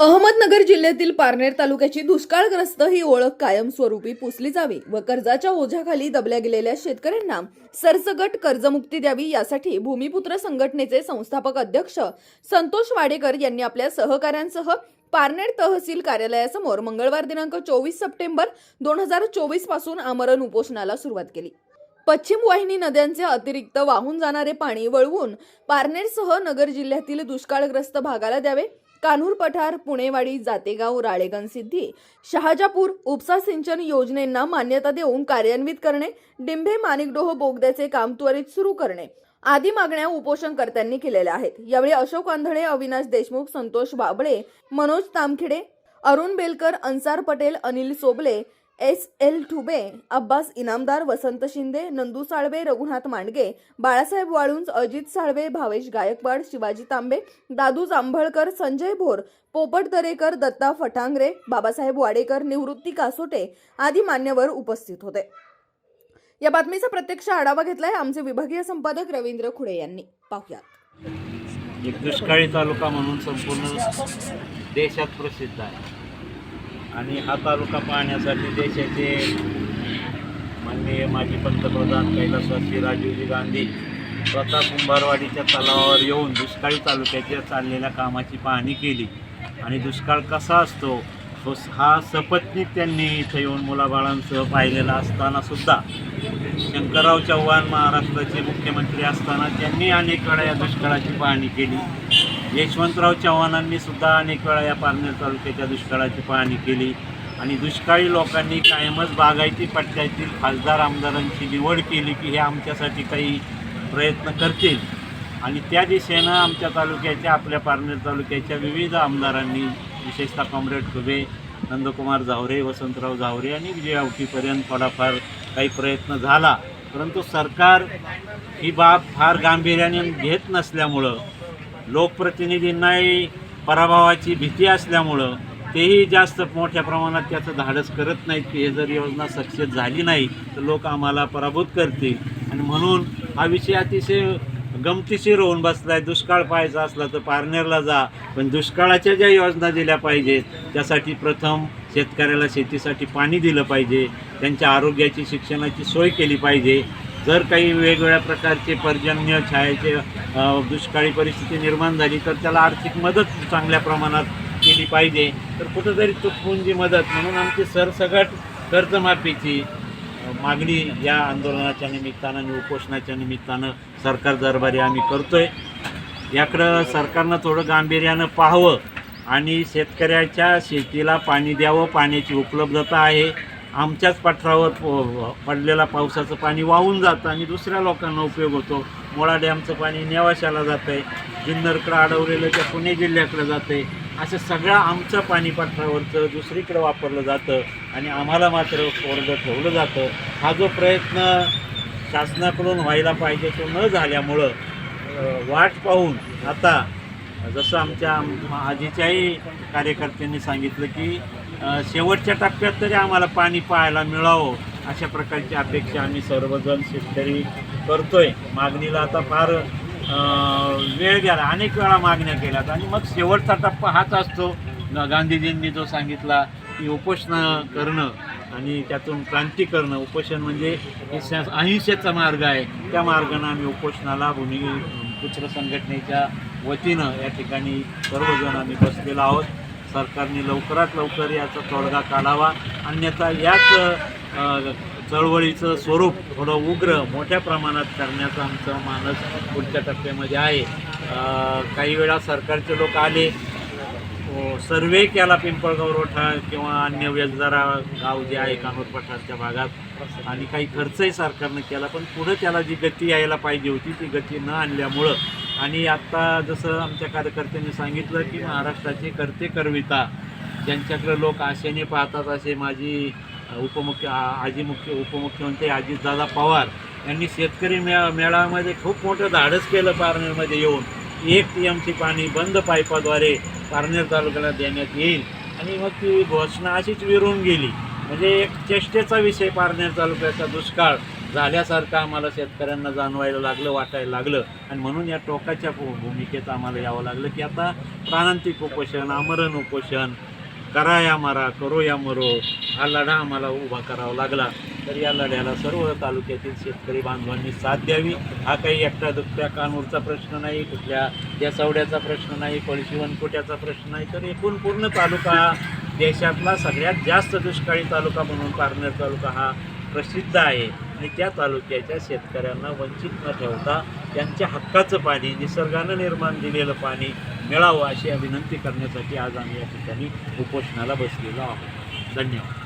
अहमदनगर जिल्ह्यातील पारनेर तालुक्याची दुष्काळग्रस्त ही ओळख कायमस्वरूपी पुसली जावी व कर्जाच्या ओझ्याखाली दबल्या गेलेल्या शेतकऱ्यांना सरसगट कर्जमुक्ती द्यावी यासाठी भूमिपुत्र संघटनेचे संस्थापक अध्यक्ष संतोष वाडेकर यांनी आपल्या सहकाऱ्यांसह पारनेर तहसील कार्यालयासमोर मंगळवार दिनांक चोवीस सप्टेंबर दोन हजार चोवीसपासून आमरण उपोषणाला सुरुवात केली. पश्चिम वाहिनी नद्यांचे अतिरिक्त वाहून जाणारे पाणी वळवून पारनेरसह नगर जिल्ह्यातील दुष्काळग्रस्त भागाला द्यावे. कान्हूर पठार पुणेवाडी जातेगाव राळेगण सिद्धी शहाजापूर उपसा सिंचन योजनेंना मान्यता देऊन कार्यान्वित करणे डिंभे माणिकडोह बोगद्याचे काम त्वरित सुरू करणे आदी मागण्या उपोषणकर्त्यांनी केलेल्या आहेत. यावेळी अशोक आंधळे अविनाश देशमुख संतोष बाबळे मनोज तामखेडे अरुण बेलकर अन्सार पटेल अनिल सोबले एस एल ठुबे अब्बास इनामदार वसंत शिंदे नंदू साळवे रघुनाथ मांडगे बाळासाहेब वाळुंज अजित साळवे भावेश गायकवाड शिवाजी तांबे दादू जांभळकर संजय भोर पोपट दरेकर दत्ता फटांगरे बाबासाहेब वाडेकर निवृत्ती कासोटे आदी मान्यवर उपस्थित होते. या बातमीचा प्रत्यक्ष आढावा घेतलाय आमचे विभागीय संपादक रवींद्र खुडे यांनी. पाहुयात. एक दुष्काळी तालुका म्हणून संपूर्ण देशात प्रसिद्ध आहे. आणि हा तालुका पाहण्यासाठी देशाचे माननीय माजी पंतप्रधान कैलासवासी राजीवजी गांधी स्वतः कुंभारवाडीच्या तलावावर येऊन दुष्काळी तालुक्याच्या चाललेल्या कामाची पाहणी केली. आणि दुष्काळ कसा असतो तो हा सपत्नीक त्यांनी इथं येऊन मुलाबाळांसह पाहिलेला असताना सुद्धा शंकरराव चव्हाण महाराष्ट्राचे मुख्यमंत्री असताना त्यांनी अनेक वेळा या दुष्काळाची पाहणी केली. यशवंतराव चव्हाणांनी सुद्धा अनेक वेळा या पारनेर तालुक्याच्या दुष्काळाची पाहणी केली. आणि दुष्काळी लोकांनी कायमच बागायती पट्ट्यातील खासदार आमदारांची निवड केली की हे आमच्यासाठी काही प्रयत्न करतील. आणि त्या दिशेनं आमच्या तालुक्याच्या आपल्या पारनेर तालुक्याच्या विविध आमदारांनी विशेषतः कॉम्रेड खुबे नंदकुमार झावरे वसंतराव झावरे आणि विजय आवटीपर्यंत थोडाफार काही प्रयत्न झाला. परंतु सरकार ही बाब फार गांभीर्याने घेत नसल्यामुळं लोकप्रतिनिधींनाही पराभवाची भीती असल्यामुळं तेही जास्त मोठ्या प्रमाणात त्याचं धाडस करत नाहीत की हे जर योजना सक्सेस झाली नाही तर लोक आम्हाला पराभूत करतील. आणि म्हणून हा विषय अतिशय गमतीशीर होऊन बसला आहे दुष्काळ पाहायचा असला तर पारनेरला जा पण दुष्काळाच्या ज्या योजना दिल्या पाहिजेत त्यासाठी प्रथम शेतकऱ्याला शेतीसाठी पाणी दिलं पाहिजे त्यांच्या आरोग्याची शिक्षणाची सोय केली पाहिजे जर काही वेगवेगळ्या प्रकारचे पर्जन्य छायाचे दुष्काळी परिस्थिती निर्माण झाली तर त्याला आर्थिक मदत चांगल्या प्रमाणात केली पाहिजे. तर कुठंतरी चुकवून जी मदत म्हणून आमची सरसगट कर्जमाफीची मागणी या आंदोलनाच्या निमित्तानं आणि उपोषणाच्या निमित्तानं सरकार दरबारी आम्ही करतोय. याकडं सरकारनं थोडं गांभीर्यानं पाहावं आणि शेतकऱ्याच्या शेतीला पाणी द्यावं पाण्याची उपलब्धता आहे. आमच्याच पठारावर पडलेला पावसाचं पाणी वाहून जातं आणि दुसऱ्या लोकांना उपयोग होतो. मोळा डॅमचं पाणी नेवाशाला जातं आहे जुन्नरकडं अडवलेलं त्या पुणे जिल्ह्याकडं जातं आहे असं सगळं आमचं पाणी पठारावरचं दुसरीकडं वापरलं जातं आणि आम्हाला मात्र कोरडं ठेवलं जातं. हा जो प्रयत्न शासनाकडून व्हायला पाहिजे तो न झाल्यामुळं वाट पाहून आता जसं आमच्या आजीच्याही कार्यकर्त्यांनी सांगितलं की शेवटच्या टप्प्यात तरी आम्हाला पाणी पाहायला मिळावं अशा प्रकारची अपेक्षा आम्ही सर्वजण शेतकरी करतोय. मागणीला आता फार वेळ गेला. अनेक वेळा मागण्या केल्यात. आणि मग शेवटचा टप्पा हाच असतो. गांधीजींनी जो सांगितला की उपोषण करणं आणि त्यातून क्रांती करणं. उपोषण म्हणजे अहिंसेचा मार्ग आहे. त्या मार्गानं आम्ही उपोषणाला भूमी पुत्र संघटनेच्या वतीनं या ठिकाणी सर्वजण आम्ही बसलेलो आहोत. सरकारने लवकरात लवकर याचा तोडगा काढावा. अन्यथा याच चळवळीचं स्वरूप थोडं उग्र मोठ्या प्रमाणात करण्याचा आमचा मानस पुढच्या टप्प्यामध्ये आहे. काही वेळा सरकारचे लोक आले सर्वे केला पिंपळगाव रोठा किंवा अन्य वेलजारा गाव जे आहे कानोर पठारच्या भागात आणि काही खर्चही सरकारनं केला पण पुढं त्याला जी गती यायला पाहिजे होती ती गती न आणल्यामुळं आणि आत्ता जसं आमच्या कार्यकर्त्यांनी सांगितलं की महाराष्ट्राचे करते करविता ज्यांच्याकडे लोक आशेने पाहतात असे माझी उपमुख्य आजी मुख्य उपमुख्यमंत्री अजितदादा पवार यांनी शेतकरी मे मेळाव्यामध्ये खूप मोठं धाडस केलं पारनेरमध्ये येऊन. एक टी एमची पाणी बंद पाईपाद्वारे पारनेर तालुक्याला देण्यात येईल. आणि मग ती घोषणा अशीच विरून गेली. म्हणजे एक चेष्टेचा विषय पारनेर तालुक्याचा दुष्काळ. झाल्यासारखं आम्हाला शेतकऱ्यांना जाणवायला लागलं वाटायला लागलं. आणि म्हणून या टोकाच्या भूमिकेत आम्हाला यावं लागलं की आता प्राणांतिक उपोषण आमरण उपोषण करा या मारा करो या मरो हा लढा आम्हाला उभा करावा लागला. तर या लढ्याला सर्व तालुक्यातील शेतकरी बांधवांनी साथ द्यावी. हा काही एकट्या दुखत्या कानूरचा प्रश्न नाही कुठल्या देसावड्याचा प्रश्न नाही पळशीवनकोट्याचा प्रश्न नाही तर एकूण पूर्ण तालुका हा देशातला सगळ्यात जास्त दुष्काळी तालुका म्हणून पारनेर तालुका हा प्रसिद्ध आहे. आणि त्या तालुक्याच्या शेतकऱ्यांना वंचित न ठेवता त्यांच्या हक्काचं पाणी निसर्गानं निर्माण दिलेलं पाणी मिळावं अशी विनंती करण्यासाठी आज आम्ही या ठिकाणी उपोषणाला बसलेलो आहोत. धन्यवाद.